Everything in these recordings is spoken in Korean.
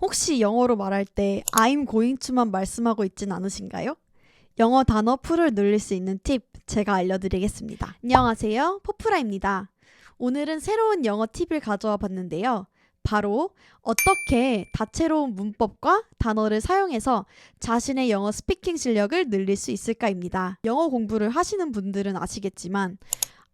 혹시 영어로 말할 때 I'm going to만 말씀하고 있진 않으신가요? 영어 단어 풀을 늘릴 수 있는 팁 제가 알려드리겠습니다. 안녕하세요. 포프라입니다. 오늘은 새로운 영어 팁을 가져와 봤는데요. 바로 어떻게 다채로운 문법과 단어를 사용해서 자신의 영어 스피킹 실력을 늘릴 수 있을까입니다. 영어 공부를 하시는 분들은 아시겠지만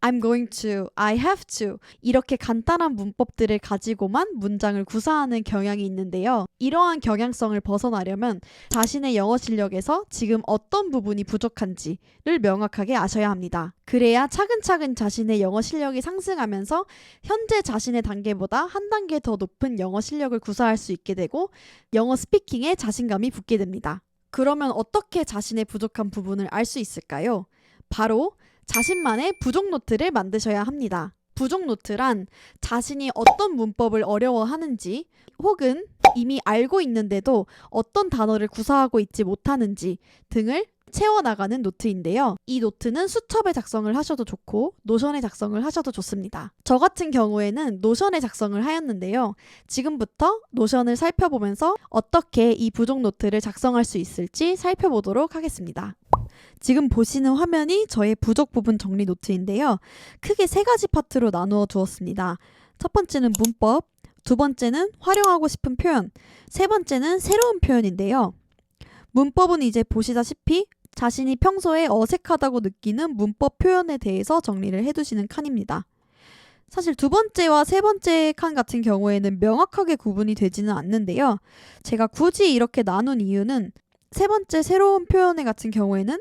I'm going to, I have to 이렇게 간단한 문법들을 가지고만 문장을 구사하는 경향이 있는데요. 이러한 경향성을 벗어나려면 자신의 영어 실력에서 지금 어떤 부분이 부족한지를 명확하게 아셔야 합니다. 그래야 차근차근 자신의 영어 실력이 상승하면서 현재 자신의 단계보다 한 단계 더 높은 영어 실력을 구사할 수 있게 되고 영어 스피킹에 자신감이 붙게 됩니다. 그러면 어떻게 자신의 부족한 부분을 알 수 있을까요? 바로 자신만의 부족 노트를 만드셔야 합니다. 부족 노트란 자신이 어떤 문법을 어려워하는지 혹은 이미 알고 있는데도 어떤 단어를 구사하고 있지 못하는지 등을 채워나가는 노트인데요. 이 노트는 수첩에 작성을 하셔도 좋고 노션에 작성을 하셔도 좋습니다. 저 같은 경우에는 노션에 작성을 하였는데요. 지금부터 노션을 살펴보면서 어떻게 이 부족 노트를 작성할 수 있을지 살펴보도록 하겠습니다. 지금 보시는 화면이 저의 부족 부분 정리 노트인데요. 크게 세 가지 파트로 나누어 두었습니다. 첫 번째는 문법, 두 번째는 활용하고 싶은 표현, 세 번째는 새로운 표현인데요. 문법은 이제 보시다시피 자신이 평소에 어색하다고 느끼는 문법 표현에 대해서 정리를 해두시는 칸입니다. 사실 두 번째와 세 번째 칸 같은 경우에는 명확하게 구분이 되지는 않는데요. 제가 굳이 이렇게 나눈 이유는 세 번째 새로운 표현에 같은 경우에는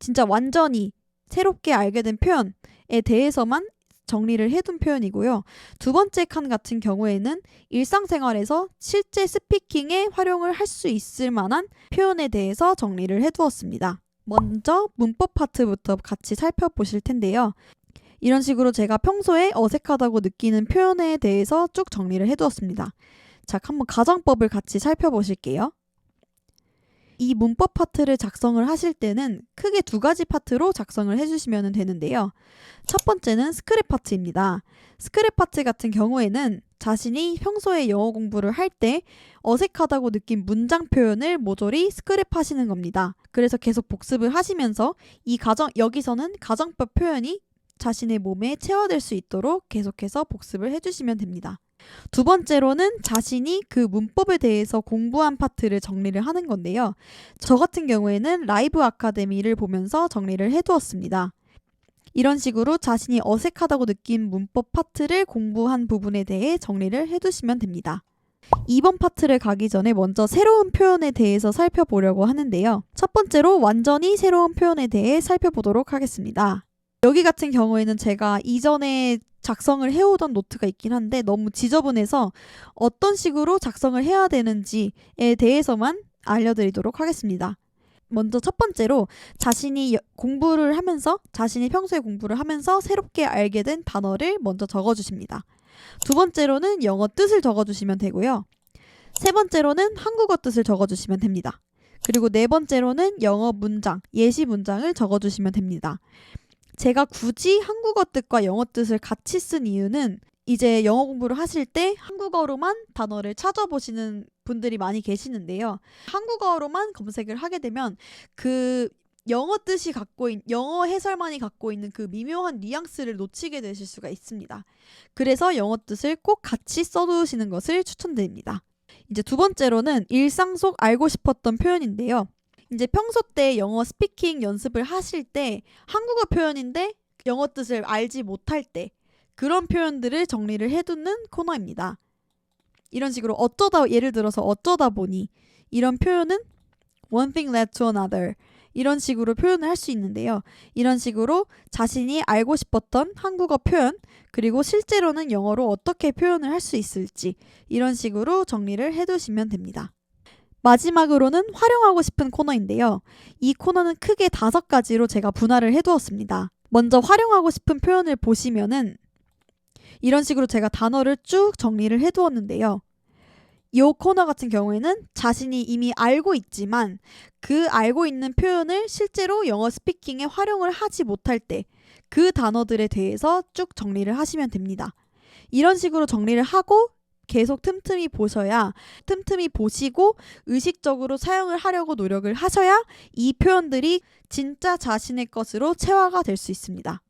진짜 완전히 새롭게 알게 된 표현에 대해서만 정리를 해둔 표현이고요. 두 번째 칸 같은 경우에는 일상생활에서 실제 스피킹에 활용을 할 수 있을 만한 표현에 대해서 정리를 해두었습니다. 먼저 문법 파트부터 같이 살펴보실 텐데요. 이런 식으로 제가 평소에 어색하다고 느끼는 표현에 대해서 쭉 정리를 해두었습니다. 자, 한번 가정법을 같이 살펴보실게요. 이 문법 파트를 작성을 하실 때는 크게 두 가지 파트로 작성을 해주시면 되는데요. 첫 번째는 스크랩 파트입니다. 스크랩 파트 같은 경우에는 자신이 평소에 영어 공부를 할 때 어색하다고 느낀 문장 표현을 모조리 스크랩 하시는 겁니다. 그래서 계속 복습을 하시면서 이 가정, 여기서는 가정법 표현이 자신의 몸에 체화될 수 있도록 계속해서 복습을 해주시면 됩니다. 두 번째로는 자신이 그 문법에 대해서 공부한 파트를 정리를 하는 건데요. 저 같은 경우에는 라이브 아카데미를 보면서 정리를 해두었습니다. 이런 식으로 자신이 어색하다고 느낀 문법 파트를 공부한 부분에 대해 정리를 해두시면 됩니다. 2번 파트를 가기 전에 먼저 새로운 표현에 대해서 살펴보려고 하는데요. 첫 번째로 완전히 새로운 표현에 대해 살펴보도록 하겠습니다. 여기 같은 경우에는 제가 이전에 작성을 해오던 노트가 있긴 한데 너무 지저분해서 어떤 식으로 작성을 해야 되는지에 대해서만 알려드리도록 하겠습니다. 먼저 첫 번째로 자신이 공부를 하면서 자신이 평소에 공부를 하면서 새롭게 알게 된 단어를 먼저 적어주십니다. 두 번째로는 영어 뜻을 적어주시면 되고요. 세 번째로는 한국어 뜻을 적어주시면 됩니다. 그리고 네 번째로는 영어 문장, 예시 문장을 적어주시면 됩니다. 제가 굳이 한국어 뜻과 영어 뜻을 같이 쓴 이유는 이제 영어 공부를 하실 때 한국어로만 단어를 찾아보시는 분들이 많이 계시는데요. 한국어로만 검색을 하게 되면 그 영어 뜻이 갖고 있는 영어 해설만이 갖고 있는 그 미묘한 뉘앙스를 놓치게 되실 수가 있습니다. 그래서 영어 뜻을 꼭 같이 써두시는 것을 추천드립니다. 이제 두 번째로는 일상 속 알고 싶었던 표현인데요. 이제 평소 때 영어 스피킹 연습을 하실 때 한국어 표현인데 영어 뜻을 알지 못할 때 그런 표현들을 정리를 해두는 코너입니다. 이런 식으로 어쩌다 예를 들어서 어쩌다 보니 이런 표현은 one thing led to another 이런 식으로 표현을 할 수 있는데요. 이런 식으로 자신이 알고 싶었던 한국어 표현 그리고 실제로는 영어로 어떻게 표현을 할 수 있을지 이런 식으로 정리를 해두시면 됩니다. 마지막으로는 활용하고 싶은 코너인데요. 이 코너는 크게 다섯 가지로 제가 분할을 해두었습니다. 먼저 활용하고 싶은 표현을 보시면은 이런 식으로 제가 단어를 쭉 정리를 해두었는데요. 이 코너 같은 경우에는 자신이 이미 알고 있지만 그 알고 있는 표현을 실제로 영어 스피킹에 활용을 하지 못할 때 그 단어들에 대해서 쭉 정리를 하시면 됩니다. 이런 식으로 정리를 하고 계속 틈틈이 보셔야 틈틈이 보시고 의식적으로 사용을 하려고 노력을 하셔야 이 표현들이 진짜 자신의 것으로 체화가 될 수 있습니다.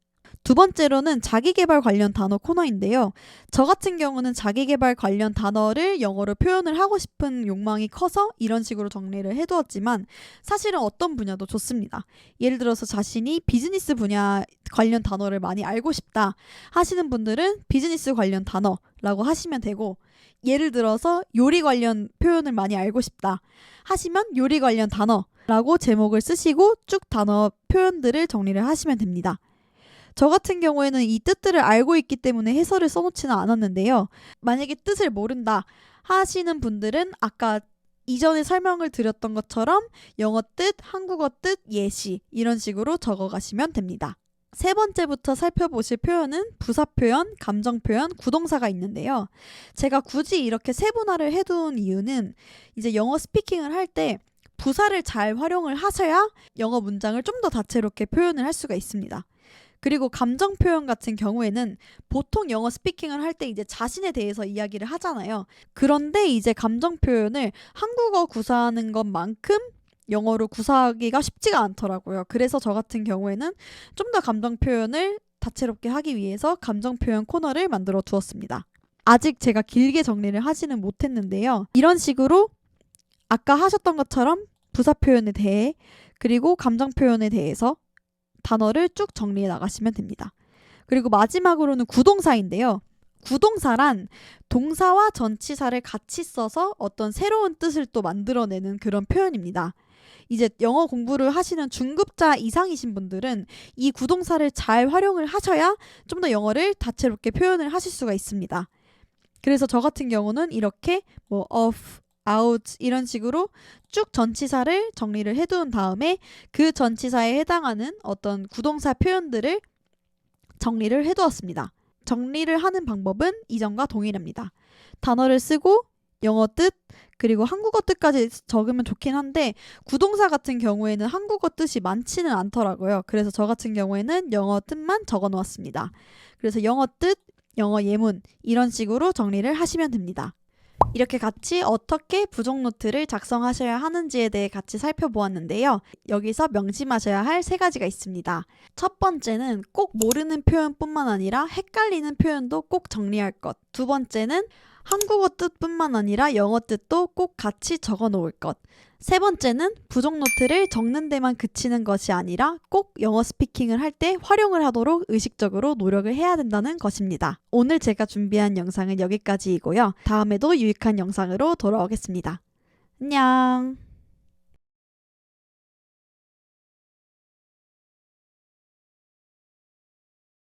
두 번째로는 자기개발 관련 단어 코너인데요. 저 같은 경우는 자기개발 관련 단어를 영어로 표현을 하고 싶은 욕망이 커서 이런 식으로 정리를 해두었지만 사실은 어떤 분야도 좋습니다. 예를 들어서 자신이 비즈니스 분야 관련 단어를 많이 알고 싶다 하시는 분들은 비즈니스 관련 단어라고 하시면 되고 예를 들어서 요리 관련 표현을 많이 알고 싶다 하시면 요리 관련 단어라고 제목을 쓰시고 쭉 단어 표현들을 정리를 하시면 됩니다. 저 같은 경우에는 이 뜻들을 알고 있기 때문에 해설을 써놓지는 않았는데요. 만약에 뜻을 모른다 하시는 분들은 아까 이전에 설명을 드렸던 것처럼 영어 뜻, 한국어 뜻, 예시 이런 식으로 적어 가시면 됩니다. 세 번째부터 살펴보실 표현은 부사 표현, 감정 표현, 구동사가 있는데요. 제가 굳이 이렇게 세분화를 해둔 이유는 이제 영어 스피킹을 할때 부사를 잘 활용을 하셔야 영어 문장을 좀 더 다채롭게 표현을 할 수가 있습니다. 그리고 감정 표현 같은 경우에는 보통 영어 스피킹을 할 때 이제 자신에 대해서 이야기를 하잖아요. 그런데 이제 감정 표현을 한국어 구사하는 것만큼 영어로 구사하기가 쉽지가 않더라고요. 그래서 저 같은 경우에는 좀 더 감정 표현을 다채롭게 하기 위해서 감정 표현 코너를 만들어 두었습니다. 아직 제가 길게 정리를 하지는 못했는데요. 이런 식으로 아까 하셨던 것처럼 부사 표현에 대해 그리고 감정 표현에 대해서 단어를 쭉 정리해 나가시면 됩니다. 그리고 마지막으로는 구동사인데요. 구동사란 동사와 전치사를 같이 써서 어떤 새로운 뜻을 또 만들어내는 그런 표현입니다. 이제 영어 공부를 하시는 중급자 이상이신 분들은 이 구동사를 잘 활용을 하셔야 좀 더 영어를 다채롭게 표현을 하실 수가 있습니다. 그래서 저 같은 경우는 이렇게 뭐 of, out 이런 식으로 쭉 전치사를 정리를 해두은 다음에 그 전치사에 해당하는 어떤 구동사 표현들을 정리를 해두었습니다. 정리를 하는 방법은 이전과 동일합니다. 단어를 쓰고 영어 뜻 그리고 한국어 뜻까지 적으면 좋긴 한데 구동사 같은 경우에는 한국어 뜻이 많지는 않더라고요. 그래서 저 같은 경우에는 영어 뜻만 적어 놓았습니다. 그래서 영어 뜻, 영어 예문 이런 식으로 정리를 하시면 됩니다. 이렇게 같이 어떻게 부족 노트를 작성하셔야 하는지에 대해 같이 살펴보았는데요. 여기서 명심하셔야 할 세 가지가 있습니다. 첫 번째는 꼭 모르는 표현뿐만 아니라 헷갈리는 표현도 꼭 정리할 것. 두 번째는 한국어 뜻뿐만 아니라 영어 뜻도 꼭 같이 적어 놓을 것. 세 번째는 부족 노트를 적는 데만 그치는 것이 아니라 꼭 영어 스피킹을 할 때 활용을 하도록 의식적으로 노력을 해야 된다는 것입니다. 오늘 제가 준비한 영상은 여기까지이고요. 다음에도 유익한 영상으로 돌아오겠습니다. 안녕!